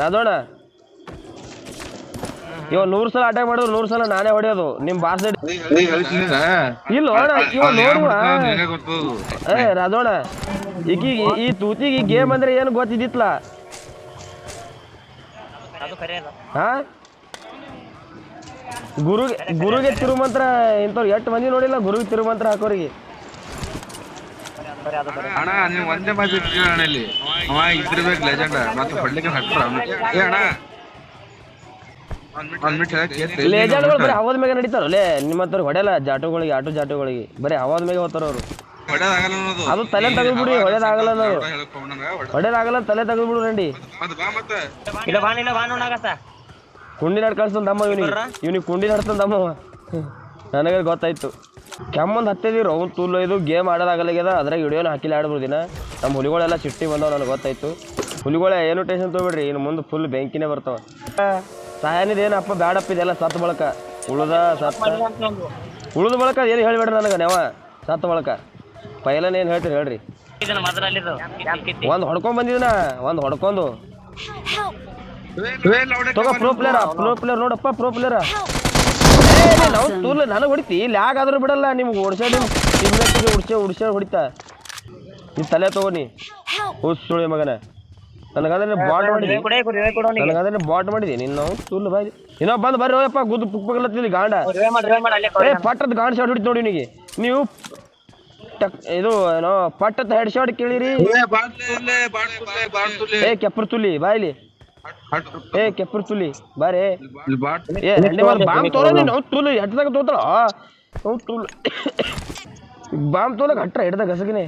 ರಾಧೋಣ ಇವ ನೂರ್ ಸಲ ಅಟ್ಯಾಕ್ ಮಾಡಿದ್ರು ನೂರ್ ಸಲ ನಾನೇ ಹೊಡೆಯೋದು. ನಿಮ್ ಬಾಸ್ ಇಲ್ಲ ಅಣ್ಣ ಇವ ನೋಡುವ. ಏ ರಾಧೋಣ ಈಗ ಈ ತೂತಿಗೆ ಗೇಮ್ ಅಂದ್ರೆ ಏನು ಗೊತ್ತಿದ್ದಿತ್ಲ? ಹಾ? ಗುರುಗೆ ಗುರುಗೆ ತಿರುಮಂತ್ರ ಇಂಥವ್ರು ಎಷ್ಟು ಮಂದಿ ನೋಡಿಲ್ಲ ಗುರುಗೆ ತಿರುಮಂತ್ರ ಹಾಕೋರಿಗೆ. ಅದು ಖರೆ ಅಣ್ಣ ನೀವ್ ಒಂದೇ ಮಾತು ಅಣ್ಣ ಇಲ್ಲಿ. ಅವ ಇದ್ರಬೇಕು ಲೆಜೆಂಡ್ ಮತ್ತೆ ಹೊಡ್ಲಿಕ್ಕೆ ಹಟ್ರ ಏ ಅಣ್ಣ. ಒಂದ್ ಮಿನಿಟ್ ಹೇಳಕ್ ಲೇಜಾಡ್ಗಳು ಬರೀ ಹವಾದ ಮೇಲೆ ನಡೀತಾರ? ಲೇ ನಿಮ್ಮ ಹತ್ರ ಹೊಡೆಯಲ್ಲ ಜಾಟುಗಳಿಗೆ ಆಟೋ ಜಾಟುಗಳಿಗೆ. ಬರೀ ಹವಾದ ಮೇಲೆ ಹೋಗ್ತಾರ ಅವರು? ಅದು ತಲೆ ತೆಗೆದ್ಬಿಡಿ ಹೊಡೆದಾಗಲ್ಲ ನಾವು ಹೊಡೆದಾಗಲ್ಲ ತಲೆ ತೆಗೆದ್ಬಿಡು ರಂಡಿ. ಬಾ ಮತ್ತೆ ಇಲ್ಲ ಬಾ ಇಲ್ಲ ಬಾ ನೋಡಾಗತ್ತ ಕುಂಡಿ ನಡ್ ಕಳ್ಸ್ತಂದ ದಮ್ಮ ಇವನಿಗೆ ಇವನಿಗೆ ಕುಂಡಿ ದಮ್ಮವ ನನಗೆ ಗೊತ್ತಾಯ್ತು. ಕೆಮ್ಮಂದು ಹತ್ತಿದೀವಿ ಅವ್ನು ತುಲ್ಲು ಇದು ಗೇಮ್ ಆಡೋದಾಗಲ್ಲಾಗ್ಯದ ಅದ್ರಾಗ ವಿಡಿಯೋನ ಹಾಕಿಲ್ಲ ಆಡ್ಬೋದಿನ ದಿನ. ನಮ್ಮ ಹುಲಿಗಳೆಲ್ಲ ಚಿಟ್ಟಿ ಬಂದವ ನನಗೆ ಗೊತ್ತಾಯ್ತು. ಹುಲಿಗಳೇ ಏನು ಟೆನ್ಷನ್ ತೊಗೊಬೇಡ್ರಿ. ಇನ್ನು ಮುಂದೆ ಫುಲ್ ಬೆಂಕಿನೇ ಬರ್ತಾವ. ಸಹಾಯನಿದ ಏನಪ್ಪ ಬ್ಯಾಡಪ್ಪ ಇದೆಲ್ಲ ಸತ್ತು ಬಳಕ? ಉಳ್ದ ಸತ್ತ ಉಳ್ದ ಬಳಕ ಏನು ಹೇಳ್ಬೇಡ್ರಿ ನನಗೆ ನೆವ ಸತ್ತ ಬಳಕ. ಪೈಲನ್ ಏನು ಹೇಳ್ತೀರಿ ಹೇಳ್ರಿ. ಒಂದು ಹೊಡ್ಕೊಂಡ್ ಬಂದಿದ್ನ ಒಂದು ಹೊಡ್ಕೊಂಡು. ತಗೋ ಪ್ರೋ ಪ್ಲೇಯರ ಪ್ರೋ ಪ್ಲೇಯರ್ ನೋಡಪ್ಪ ಪ್ರೋ ಪ್ಲೇಯರ್ ನಾವು ತೂಲ್ ನನಗೆ ಹೊಡಿತಿ ಲ್ಯಾಗ್ ಆದ್ರೂ ಬಿಡಲ್ಲ ನಿಮ್ಗೆ ಓಡ್ಸೋ ನಿಮ್ ಟೀಮ್ಮೇಟ್ಗೆ ಉಡ್ಸೆ ಉಡ್ಸೆ ಹೊಡಿತಾ. ಈ ತಲೆ ತಗೋನಿ ಸುಳಿ ಮಗನ. ನನಗಾದ್ರೆ ಬಾಟ್ ಮಾಡಿದಿ. ನನಗಾದ್ರೆ ಬಾಟ್ ಮಾಡಿದಿ. ನಿನ್ನ ತೂಲ್ ಬಾಯ್. ಇನ್ನೊಬ್ಬ ಬಂದು ಬರ್ರಿ ಹೋಯಪ್ಪ ಗುದ್ದು ಪುಕ್ ಪಕ್ಕಲತ್ತಿದ್ದಿ ಗಾಂಡ. ಏ ಪಟ್ಟದ ಗಾಂಡ್ ಶಾಟ್ ಹೊಡಿತು ನೋಡಿ ನಿನಗೆ. ನೀವು ಟಕ್ ಇದು ಏನೋ ಪಟ್ಟದ ಹೆಡ್ ಶಾಟ್ ಕೇಳಿರಿ. ಏ ಕೆಪ್ಪರ್ ತುಲಿ ಬಾಯ್ಲಿ ಏ ಕೆಪ್ಪರ್ ತುಲಿ ಬಾರೇ. ಏ ರಂಡಿ ಮಾಡ್ ಬಾಂಬ್ ತೋರ ನೀನು ತುಲು. ಎಟ್ಟದಾಗ ತೋತಳ? ತುಲು. ಬಾಂಬ್ ತೋಲಕ್ ಹಟ್ರ ಹಿಡ್ದ ಗಸಗಿನೇ.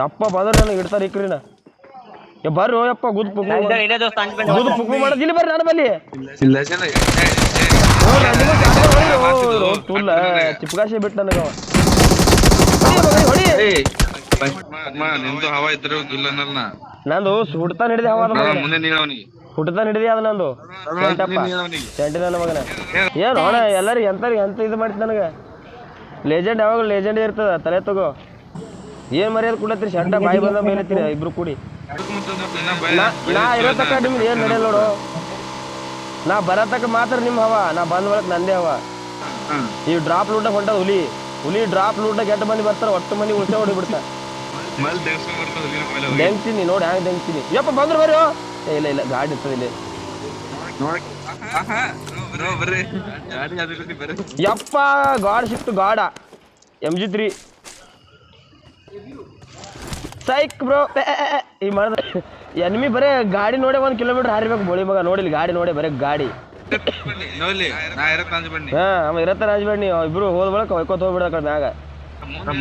ಯಪ್ಪ ಬಂದ್ರೆ ನನಗೆ ಇಡ್ತಾರೆ ಇಕ್ರಿನ ಏ ಬರ್ರಿ ಯಪ್ಪ ಗುದ್ ಪುಕ್ ಗುದ್ ಪುಕ್ ಮಾಡೋದು ಇಲ್ಲಿ ಬರ್ರಿ ನಾನು ಬಲ್ಲಿ. ತುಲ್ಲ ಚಿಪ್ಕಾಶಿ ಬಿಟ್ಟು ನನಗೆ ಅವ. ಹೊಡಿ ಹೊಡಿ ನಿಂದು ಹವಾ ಇದ್ರೆ ಇಲ್ಲ ಅನ್ನಲ್ಲ ನಂದು ಹುಡ್ತಾನ ಹಿಡಿದೆ ಹವಾ ಮುಂದೆ ನೀನು ಅವನಿಗೆ. ಹಿಡಿದೆ ಅದ ನಂದು. ಸೆಂಟಿ ನನ್ನ ಮಗನ. ಏನು ಅಣ್ಣ ಎಲ್ಲರಿಗೆ ಎಂತ ಎಂತ ಇದು ಮಾಡಿತ್ತು ನನಗೆ? ಲೇಜೆಂಡ್ ಯಾವಾಗ ಲೇಜೆಂಡ್ ಇರ್ತದ ತಲೆ ತಗೋ. ಏನ್ ಮರ್ಯಾದ ಕೊಡತ್ರಿ ಶಂಟ ಬಾಯಿ ಬಂದ ಮೇಲೆ ಇಬ್ರು ಕೂಡಿ. ನಾ ಇರೋ ತಕ್ಕ ನಿಮ್ದು ಏನ್ ನಡೆಯಲ್ಲ ನೋಡು. ನಾ ಬರತಕ್ಕ ಮಾತ್ರ ನಿಮ್ಮ ಹವ. ನಾ ಬಂದ ಬಳಕ ನಂದೇ ಹವ. ಈ ಡ್ರಾಪ್ ಲೂಟ ಹೊಂಟದ ಹುಲಿ. ಹುಲಿ ಡ್ರಾಪ್ ಲೂಟ ಗೆಟ್ಟ ಮಂದಿ ಬರ್ತಾರ ಒಟ್ಟು ಮಂದಿ ಉಳ್ಸೆ ಹೊಡಿ ಬಿಡ್ತಾ ದೆಂಗ್ತೀನಿ ನೋಡಿ ಹ್ಯಾಂಗ ದೆಂಗ್ತೀನಿ ಯಪ್ಪ ಬಂದ್ರು ಬರ್ರಿ ಇಲ್ಲ ಇಲ್ಲ ಗಾಡಿ ಇರ್ತದೆ ಇಲ್ಲಿ. ಯಪ್ಪ ಗಾಡ್ ಸಿಕ್ತು ಗಾಡ M G three psych bro. ಈ ಮಾಡ್ದ ಎನ್ಮಿ ಬರೇ ಗಾಡಿ ನೋಡೇ ಒಂದ್ ಕಿಲೋಮೀಟರ್ ಹಾರಿಬೇಕು ಬೋಳಿ ಮಗ. ನೋಡಿಲ್ಲ ಗಾಡಿ ನೋಡೇ ಬರೇ ಗಾಡಿ. ಹಾ ಅವ ಇರತ್ತ ರಾಜಬೇಡಿ ನೀವು ಇಬ್ರು ಹೋದ ಬಳಕ ಒಯ್ಕೋತ ಹೋಗ್ಬಿಡ ಕಡೆ ಮ್ಯಾಗ.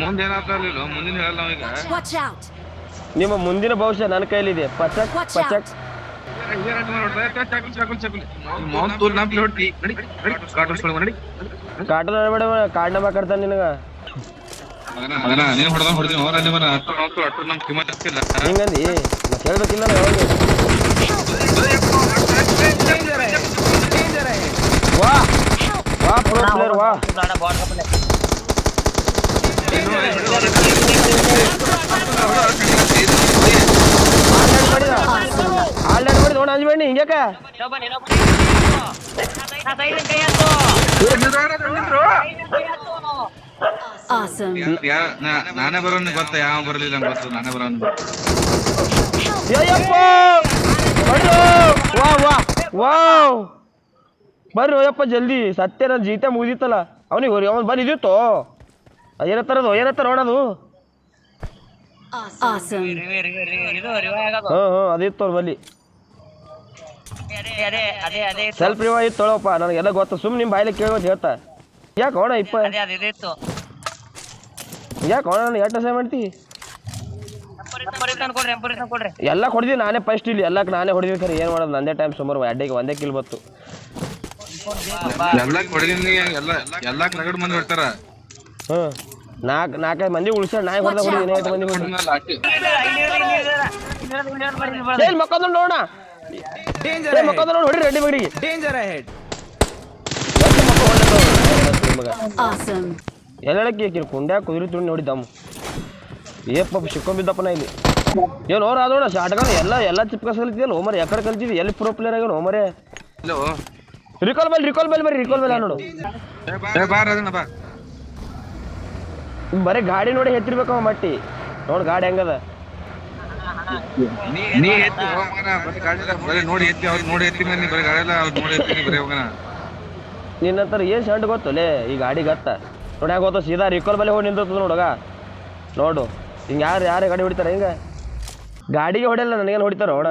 ಮುಂದೆ ಏನಾಗ್ತಾರಲಿಲ್ಲ ಮುಂದಿನ ಹೇಳಲ್ಲ ನಾವೀಗ Watch out! ನಿಮ್ಮ ಮುಂದಿನ ಭವಿಷ್ಯ ನನ್ನ ಕೈಲಿದೆ ಪಚಕ್ Watch ಪಚಕ್ ಮೌನ್ ತೋಲ್ ನಾ ಹೊಡ್ತಿ ನಡಿ ನಡಿ ಕಾಟೋಸ್ಕೊಳ್ಳಿ ನಡಿ ಕಾಟನ ಬೇಡ ಕಾಡ್ನ ಮಾತಾಡ್ತಾನೆ ನಿನಗ ಮಗನ ನೀನು ಹೊಡೆದ ಹೊಡ್ತೀನಿ ಅವ್ರ ಅಲ್ಲಿ ಮನ ಅಟ್ಟು ಅಟ್ಟು ಅಟ್ಟು ನಮ್ ಕಿಮ್ಮತ್ ಹಚ್ಚಿಲ್ಲ ಹಿಂಗಂದಿ ನಾ ಕೇಳ್ಬೇಕಿಲ್ಲ ನಾ ಯಾವಾಗ ನೋಡ ಅಂಜಬೇಡಿ ಹಿಂಗ್ಯಾಕ ನಾನೇ ಬರೋನ್ ಗೊತ್ತ ಯಾವ ಬರಲಿಲ್ಲ ಗೊತ್ತು ನಾನೇ ಬರೋನ್ ಅಯ್ಯಪ್ಪ ಬರ್ರಿ ವಾ ವಾ ವಾವ್ ಬರ್ರಿ ಹೋಯಪ್ಪ ಜಲ್ದಿ ಸತ್ಯ ನನ್ನ ಜೀತ ಮುಗಿದಿತ್ತಲ್ಲ ಅವನಿಗೆ ಹೊರಿ ಅವನು ಬಂದಿದ್ದು ತೋ ಏನತ್ತಾರದು ಏನತ್ತಾರ ನೋಡೋದು. ಹಾಂ ಹ್ಞೂ ಅದಿತ್ತು ಅವ್ರು ಬಲ್ಲಿ ಅದೇ ಅದೇ ಅದೇ. ಸೆಲ್ಫ್ ರಿವಾ ಇತ್ತು ತೊಳಪ್ಪ ನನಗೆಲ್ಲ ಗೊತ್ತು. ಸುಮ್ಮನೆ ನಿಮ್ಮ ಬಾಯಲ್ಲಿ ಕೇಳೋದು ಹೇಳ್ತಾ. ಯಾಕೆ ಹೋಣ ಇಪ್ಪ? ಅದೇ ಅದೇ ಇದಿತ್ತು ಯಾಕೆ ಹೋಣ ನಾನು ಎಷ್ಟು ಸಹ ಮಾಡ್ತಿ? ಎಲ್ಲ ಹೊಡೆದಿ ನಾನೇ ಫಸ್ಟ್ ಇಲ್ಲಿ. ಎಲ್ಲಕ್ಕೆ ನಾನೇ ಹೊಡೆದಿವಿ ಖರೆ ಏನು ಮಾಡೋದು? ನಂದೇ ಟೈಮ್ ಸುಮಾರು ಅಡ್ಡಿಗೆ ಒಂದೇ ಕಿಲ್ ಬತ್ತು ಎಲ್ಲ ಎಲ್ಲಕ್ಕೆ ರಗಡ್ ಮಂದಿ ಹ್ಞೂ ನಾಲ್ಕು ನಾಲ್ಕೈದು ಮಂದಿ ಉಳಿಸ್ಯಾರ ನಾಯಿ ಹೊಡೆದ ಹೊಡಿದೀನಿ ಐದು ಮಂದಿ ಹೊಡೆದ ಏನ್ ಮಕ್ಕಂದ ನೋಡ ಮಕ್ಕಂದ ನೋಡಿ ಹೊಡಿ ರೆಡಿ ಬಗ್ರಿಗೆ ಡೇಂಜರ್ ಹೆಡ್. ಎಲ್ಲಕ್ಕೆ ಕುಂಡ್ಯಾ ಕುದುರೆ ನೋಡಿ ನೋಡಿದ್ದಮ್ಮ ಏಪ್ಪ ಶಿಕ್ಕೊಂಬಿದ್ದಪ್ಪನ ಇಲ್ಲಿ. ಏನು ಓರ್ ಅದೋಣ ಶಾಟ್ಗನ್ ಎಲ್ಲ ಎಲ್ಲ ಚಿಪ್ಕಸ್ ಕಲಿತಿಯಲ್ಲ ಓಮರ್ ಯಾಕಡೆ ಕಲ್ತೀವಿ ಎಲ್ಲಿ ಪ್ರೋ ಪ್ಲೇಯರ್ ಆಗ್ಯಾನ ಓಮರೇ? ಹಲೋ ರಿಕಾಲ್ ಮೇಲೆ ರಿಕಾಲ್ ಮೇಲೆ ಬರ್ರಿ ರಿಕಾಲ್ ಬಲ್ ನೋಡು. ಏ ಬಾರ ಬರೀ ಗಾಡಿ ನೋಡಿ ಹೆತ್ತಿರ್ಬೇಕವ ಮಟ್ಟಿ. ನೋಡು ಗಾಡಿ ಹೆಂಗದ? ನೀ ಎತ್ತಿ ಹೋಗಣ ಬರೀ ಗಾಡಿ ಬರೀ ನೋಡಿ ಎತ್ತಿ ಅವ್ರು ನೋಡಿ ಎತ್ತಿ ನೀ ಬರೀ ಗಾಡಿ ಎಲ್ಲ ಅವ್ರು ನೋಡಿ ಎತ್ತಿ ಬರೀ ಹೋಗಣ ನಿನ್ನಂತರ ಏನು ಶಂಟ್ ಗೊತ್ತಲೇ ಈ ಗಾಡಿ ಗತ್ತ. ನೋಡಿ ಹೆಂಗೆ ಗೊತ್ತ ಸೀದಾ ರಿಕಲ್ ಬಲ್ಲಿ ಹೋಗಿ ನಿಂತದ ನೋಡಗ ನೋಡು ಹಿಂಗೆ ಯಾರು ಯಾರು ಗಾಡಿ ಹೊಡಿತಾರೆ ಹಿಂಗ? ಗಾಡಿಗೆ ಹೊಡೆಯಲ್ಲ ನನಗೇನು ಹೊಡಿತಾರ ಅಣ್ಣ.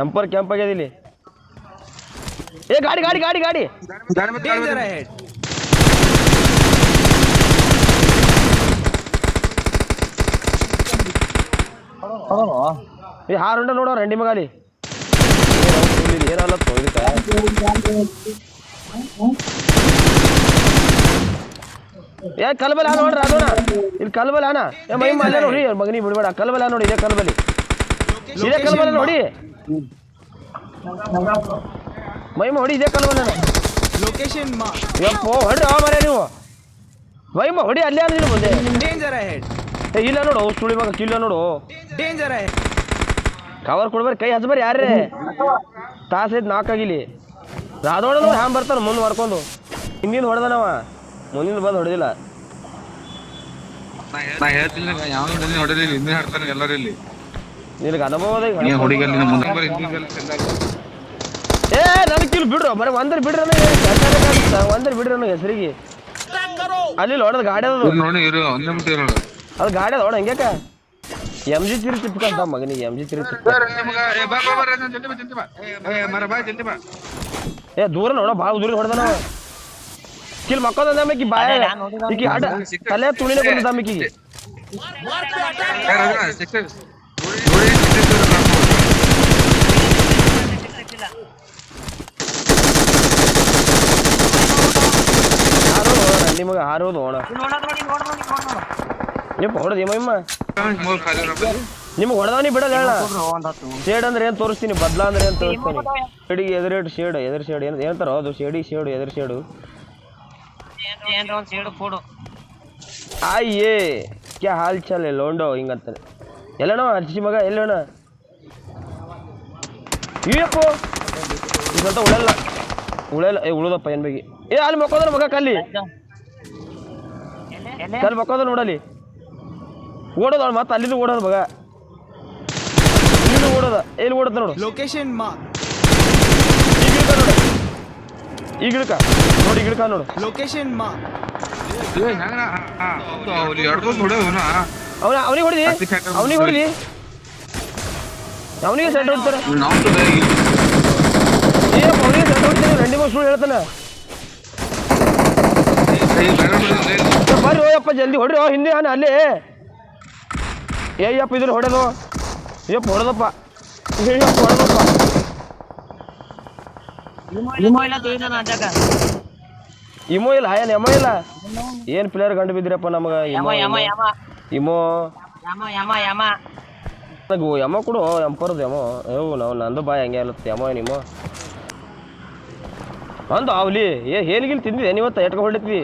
ಎಂಪೋರ್ ಆಗ್ಯದ ಇಲ್ಲಿ. ಏ ಗಾಡಿ ಗಾಡಿ ಗಾಡಿ ಗಾಡಿ. ಗಾಡಿ ಈ ಹಾರುಂಡ ನೋಡೋ ರಂಡಿ ಮಗಾಲಿ. ಏನಲ್ಲ ಇದಕ್ಕ ಏ ಕಲ್ಬಲ್ ಹಾನ ನೋಡ್ರಿ ಅದೋಣ ಇಲ್ಲಿ ಕಲ್ಬಲ್ ಹಾನ. ಏ ಮೈ ಮಲ್ಲ ನೋಡಿ ಮಗನಿ ಬಿಡಬೇಡ. ಕಲ್ಬಲ್ ನೋಡಿ ಇದೇ ಕಲ್ಬಲಿ ಇದೇ ಕಲ್ಬಲ್ ನೋಡಿ. ಮೈಮ ಹೊಡಿ ಇದೇ ಕಲ್ಬಲ್ ಲೊಕೇಶನ್ ಯಪ್ಪೋ ಹೊಡ್ರಿ ಆ ಮರೆ ನೀವು. ಮೈಮ ಹೊಡಿ ಅಲ್ಲೇ ಅಂದ್ರೆ ಮುಂದೆ ಡೇಂಜರ್ ಅಹೆಡ್ ಏ ಇಲ್ಲ ನೋಡು ಸುಳಿ ಮಗ ಕಿಲ್ಲ ನೋಡು. ಡೇಂಜರ್ ಕವರ್ ಕೊಡ್ಬೇರಿ ಕೈ ಹಚ್ಬರಿ ಯಾರೇ ತಾಸ ಐತ್ ನಾಲ್ಕಾಗಿಲಿ ರಾಧೋಣ ಹ್ಯಾಂಗ್ ಬರ್ತಾನ ಮುಂದೆ ಮಾಡ್ಕೊಂಡು ಹಿಂದಿನ ಹೊಡೆದನವ. ಮುಂದಿನ ಬಂದು ಹೊಡೆದಿಲ್ಲ. ನಾ ಹೇಳ್ತಿಲ್ಲ ಯಾವ ಹೊಡೆದಿಲ್ಲ ಹಿಂದೆ ಹಾಡ್ತಾನೆ ಎಲ್ಲರೂ ಇಲ್ಲಿ. ನಿನಗೆ ಅನುಭವ ಅದ ನೀ ಹುಡುಗಲ್ಲಿ ನಿನ್ನ ಮುಂದೆ ಬರೀ ಹಿಂದೆ ಏ ನನಗೆ ಕಿಲ್ ಬಿಡ್ರು ಬರೀ ಒಂದ್ರ ಬಿಡ್ರಿ ಒಂದ್ರ ಬಿಡ್ರಿ ನನಗೆ ಹೆಸರಿಗೆ. ಅಲ್ಲಿ ಹೊಡೆದ ಗಾಡಿ ಅದು ನೋಡಿ ಇರು ಒಂದೇ ಅದು ಗಾಡಿ ಅದ ಹೊಡ ಹಂಗ್ಯಾಕ ಎಂ ಜಿ ತಿರು ತಿಪ್ಕಂತ ಮಗನಿಗೆ ಎಂ ಜಿ ತಿರು ತಿಪ್ಕ ಏ ಬಾ ಬಾ ಬಾ ರಾಜನ್, ಜಲ್ದಿ ಬಾ ಜಲ್ದಿ ಬಾ ಏ ಮರ ಬಾ ಜಲ್ದಿ ಬಾ ಏ ದೂರ ನೋಡ ಭಾಳ ದೂರ ಹೊಡೆದನವ ಕಿಲ್ ಮಕ್ಕಳ ನಮ್ಮಕಿ ಬಾಯ ಈಕಿ ಆಟ ತಲೆ ತುಳಿನೇ ಬಂದ ನಮ್ಮಕಿಗೆ ಏ ರಾಜನ ಸಿಕ್ತ ನೋಡಿ ಸಿಕ್ಕಿದ್ರು ನಾವು. ಹಾರೋದು ನಿಮಗೆ ಹಾರೋದು ನೋಡ ನೀವು ಹೊಡೆದಿ ಇರೋ ನಿಮ್ಗೆ ಹೊಡೆದವನಿ ಬಿಡಲ್ಲ ಹೇಳ. ಶೇಡ್ ಅಂದ್ರೆ ಏನು ತೋರಿಸ್ತೀನಿ? ಬದ್ಲಾ ಅಂದ್ರೆ ಏನು ತೋರಿಸ್ತೀನಿ? ಶೇಡಿಗೆ ಎದುರೇಟ್ ಶೇಡ್ ಎದುರು ಶೇಡ್ ಏನು ಹೇಳ್ತಾರೋ ಅದು? ಶೇಡಿ ಶೇಡು ಎದುರು ಶೇಡು ಆಯೇ ಕ್ಯಾ ಹಾಲ್ ಚಾಲೆ ಲೋಂಡೋ ಹಿಂಗಂತಾನೆ ಎಲ್ಲಣ್ಣ ಅರ್ಜಿ ಮಗ, ಎಲ್ಲಣ್ಣ? ಇಯಪ್ಪೋ ಇದಂತ ಉಳಲ್ಲ. ಉಳಲ್ಲ, ಏ, ಉಳದಪ್ಪ ಏನ್ ಬೇಗಿ ಏ, ಅಲ್ಲಿ ಮಕ್ಕೋದ್ರ ಮಗ, ಕಲ್ಲಿ. ಕಲ್ಲಿ ಮಕ್ಕೋದ ನೋಡಲಿ ಓಡೋದ ಅವ್ನು ಮತ್ತೆ ಅಲ್ಲಿಂದ ಓಡೋದು ಮಗ ಇಲ್ಲಿಂದ ಓಡೋದ ಎಲ್ಲಿ ಓಡೋದ ನೋಡು ಲೊಕೇಶನ್ ಮಾ ಈ ನೋಡು ಈಗಿಳ್ಕ ನೋಡಿ ಈಗಿಳ್ಕ ನೋಡು ಲೊಕೇಶನ್ ಮಾ ಅವನ ಅವನಿಗೆ ಹೊಡಿದಿ ಹತ್ತಿ ಹಾಕೋದು ಅವನಿಗೆ ಹೊಡಿದಿ ಅವನಿಗೆ ಸೆಂಟ್ ಹೊಡ್ತಾರೆ ಏ ಅವನಿಗೆ ಸೆಟ್ ಹೊಡಿತಾನೆ ರಂಡಿ ಮಗ ಸುಳ್ಳು ಹೇಳ್ತಾನೆ ಏ, ಬರ್ರಿ ಹೋಯಪ್ಪ ಜಲ್ದಿ ಹೊಡ್ರಿ ಹಿಂದೆ ಅಲ್ಲೇ ಏಯಪ್ಪ ಇದ್ರ ಹೊಡೆದು. ಅಯ್ಯಪ್ಪ ಹೊಡೆದಪ್ಪ. ಏಯ್ಯಪ್ಪ ಹೊಡೆದಪ್ಪ. ಇಮೋ ಇಲ್ಲ ಏನ್ ಎಮೋ ಇಲ್ಲ ಏನ್ ಪ್ಲೇಯರ್ ಕಂಡು ಬಿದ್ದಿರಪ್ಪ ನಮಗ? ಯಮ ಇಮೋ. ಯಮ. ಯಮ ಯಮ ಯಮ. ನನಗೂ ಎಮ ಕೊಡು ಎಂಪರ್ದು ಎಮೋ ಅಯ್ಯೋ ನಾವು ನಂದು ಬಾಯ್ ಹಂಗೆ ಅಲ್ಲತ್ತೆ ಎಮೋ ನಿಮೋ ಅಂದು ಅವಲಿ ಏ ಹೇಲಿಗಿಲ್ ತಿಂದಿದೆ ನೀವತ್ತ ಹೊಡಿದ್ವಿ